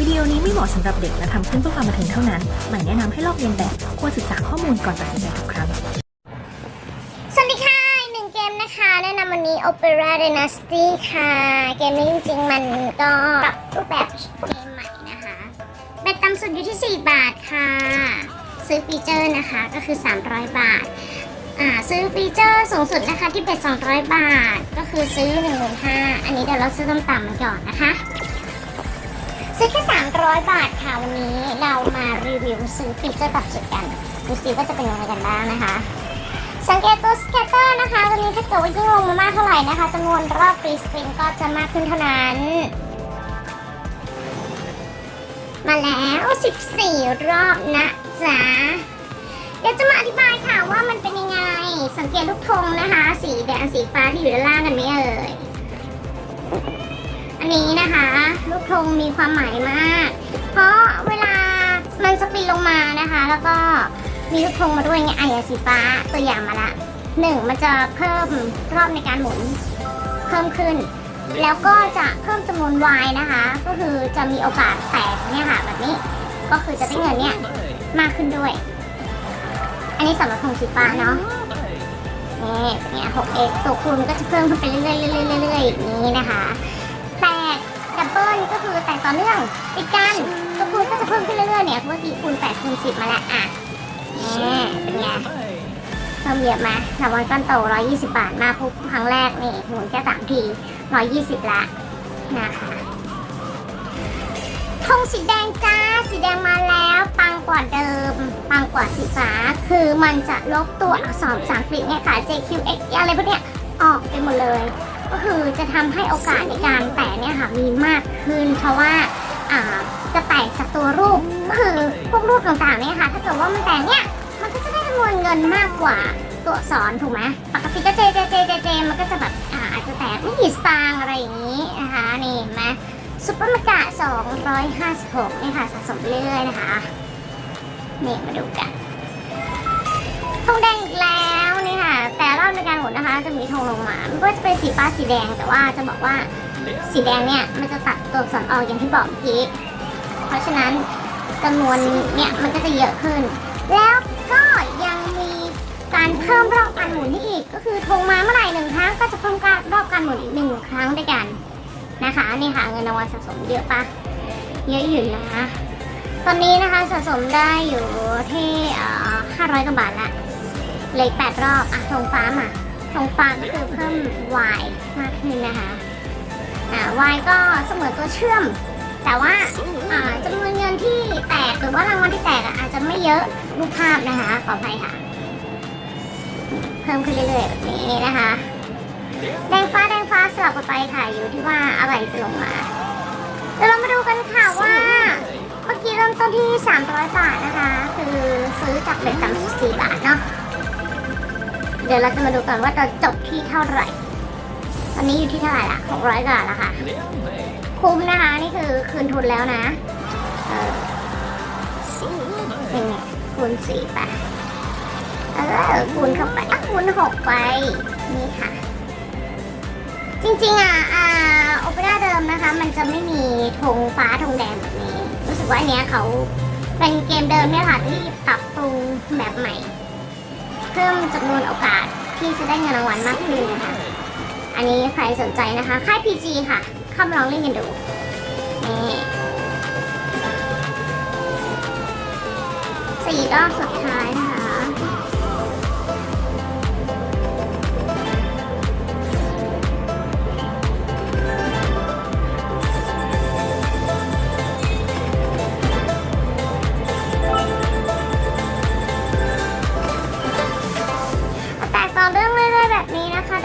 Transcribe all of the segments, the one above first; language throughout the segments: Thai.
วิดีโอนี้ไม่เหมาะสำหรับเด็กและทำขึ้นเพื่อความบันเทิงเท่านั้นหม่แนะนำให้ลอกเลียนแบบควรศึกษาข้อมูลก่อนตัดสินใจทุกครั้ง สวัสดีค่ะหนึ่งเกมนะคะ แนะนำวันนี้ Opera Dynasty ค่ะ เกมนี้จริงๆ มันก็ปรับรูปแบบเกมใหม่นะคะ แบตต่ำสุดอยู่ที่ 4 บาทค่ะ ซื้อฟีเจอร์นะคะก็คือ 300 บาทอ่าซื้อฟีเจอร์สูงสุดนะคะที่เป็น200 บาท ก็คือซื้อ1 5 0 0อันนี้เดี๋ยวเราซื้อต่ำๆมาก่อนนะคะ ซื้อแค่ 300 บาทค่ะ วันนี้เรามารีวิวซื้อฟีเจอร์ต่ำสุดกัน ดูสิว่าจะเป็นยังไงกันบ้างนะคะ สังเกตตัวสแกตเตอร์นะคะตัวนี้ถ้าเกิดว่ายิ่งลงมามากเท่าไหร่นะคะจำนวนรอบฟรีสปริงก็จะมากขึ้นเท่านั้น มาแล้ว 14 รอบนะจ๊ะเดี๋ยวจะมาอธิบายค่ะว่ามันเป็นยังไง สังเกตลูกธงนะคะ สีแดงสีฟ้าที่อยู่ด้านล่างกันไหมเอ่ย อันนี้นะคะ ลูกธงมีความหมายมาก เพราะเวลามันสปินลงมานะคะ แล้วก็มีลูกธงมาด้วยไงไอ้สีฟ้าตัวอย่างมาละหนึ่งมันจะเพิ่มรอบในการหมุนเพิ่มขึ้น แล้วก็จะเพิ่มจำนวนวายนะคะ ก็คือจะมีโอกาสแตกเนี่ยค่ะแบบนี้ก็คือจะได้เงินเนี่ยมากขึ้นด้วย อันนี้สำหรับธงสีฟ้าเนาะนี่เป็นไง 6x ตัวคูณก็จะเพิ่มขึ้นไปเรื่อยๆเรื่อยๆเรื่อยๆอย่างนี้นะคะ แตกดับเบิลก็คือแตกต่อเนื่องติดกันตัวคูณก็จะเพิ่มขึ้นเรื่อยๆเนี่ยเมื่อกี้คูณ8คูณ10มาแล้วอะนี่เป็นไงเพิ่มเยอะไหมสามวันก้อนโต120บาทมาปุ๊บครั้งแรกนี่หมุนแค่สามที120ละนะคะธงสีแดงจ้าสีแดงมาแล้วปังกว่าเดิม ปังกว่าสีฟ้า คือมันจะลบตัวอักษรภาษาอังกฤษเนี่ยค่ะ JQX อะไรพวกเนี้ยออกไปหมดเลย ก็คือจะทำให้โอกาสในการแตกเนี่ยค่ะมีมากขึ้น เพราะว่าจะแตกจากตัวรูปก็คือพวกรูปต่างๆเนี่ยค่ะ ถ้าเกิดว่ามันแตกเนี่ยมันก็จะได้จำนวนเงินมากกว่าตัวสอักษรถูกไหมปกติก็เจเจเจเจเจมันก็จะแบบอาจจะแตกไม่กี่สตางค์อะไรอย่างนี้นะคะนี่เห็นไหมซุปเปอร์มากะ256นี่ค่ะสะสมเรื่อยๆนะคะนี่มาดูกันธงแดงอีกแล้ว แต่รอบในการหมุนนะคะ จะมีธงลงมาไม่ว่าจะเป็นสีฟ้าสีแดง แต่ว่าจะบอกว่าสีแดงเนี่ยมันจะตัดตัวอักษรออกอย่างที่บอกเมื่อกี้เพราะฉะนั้นจำนวนเนี่ยมันก็จะเยอะขึ้น แล้วก็ยังมีการเพิ่มรอบการหมุนให้อีก ก็คือธงมาเมื่อไหร่หนึ่งครั้งก็จะเพิ่มการรอบการหมุนอีกหนึ่งครั้งด้วยกันนะคะนี่ค่ะเงินรางวัลสะสมเยอะปะเยอะอยู่นะ ตอนนี้นะคะสะสมได้อยู่ที่500กว่าบาทละ เลยแปดรอบอะทงฟ้ามาทงฟ้าก็คือเพิ่ม y มากขึ้นนะคะอ่า y ก็เสมอตัวเชื่อม แต่ว่าอ่าจำนวนเงินที่แตกหรือว่ารางวัลที่แตกอาจจะไม่เยอะรูปภาพนะคะขออภัยค่ะ เพิ่มขึ้นเรื่อยๆแบบนี้นะคะแดงฟ้าแดงฟ้าสลับกันไปค่ะอยู่ที่ว่าอะไรจะลงมาเดี๋ยวเรามาดูกันค่ะว่า เมื่อกี้เริ่มต้นที่ 300 บาทนะคะ คือซื้อจากเบ็ดต่ำสุด4บาทเนาะ เดี๋ยวเราจะมาดูกันว่าจะจบที่เท่าไหร่ตอนนี้อยู่ที่เท่าไหร่ละ600กว่าแล้วค่ะ คุ้มนะคะ นี่คือคืนทุนแล้วนะเออเป็นไงคูณสี่ไปเออคูณเข้าไปอะคูณหกไป นี่ค่ะ จริงๆอะอ่าโอเปร่าเดิมนะคะ มันจะไม่มีธงฟ้าธงแดงแบบนี้ รู้สึกว่าอันเนี้ยเขาเป็นเกมเดิมเนี่ยค่ะที่ปรับปรุงแบบใหม่ เพิ่มจำนวนโอกาสที่จะได้เงินรางวัลมากขึ้นนะคะ อันนี้ใครสนใจนะคะ ค่าย PG ค่ะ เข้ามาลองเล่นกันดูนี่สี่รอบสุดท้ายนะคะ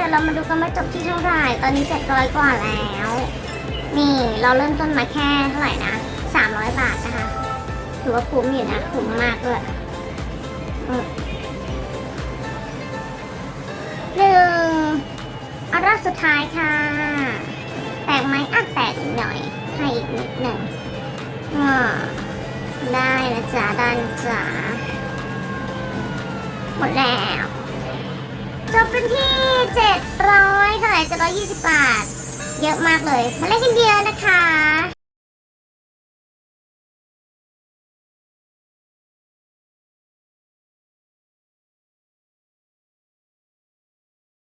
เดี๋ยวเรามาดูกันว่าจบที่เท่าไหร่ ตอนนี้700กว่าแล้ว นี่เราเริ่มต้นมาแค่เท่าไหร่นะ300บาทนะคะ ถือว่าคุ้มอยู่นะคุ้มมากด้วยหนึ่งอารอบสุดท้ายค่ะ แตกไหมอะแตกอีกหน่อย ให้อีกนิดหนึ่งได้นะจ๊ะได้นะจ๊ะหมดแล้ว็อปเป็นที่ 700เท่าไหร่720 บาท เยอะมากเลย มาเล่นกันเยอะนะคะ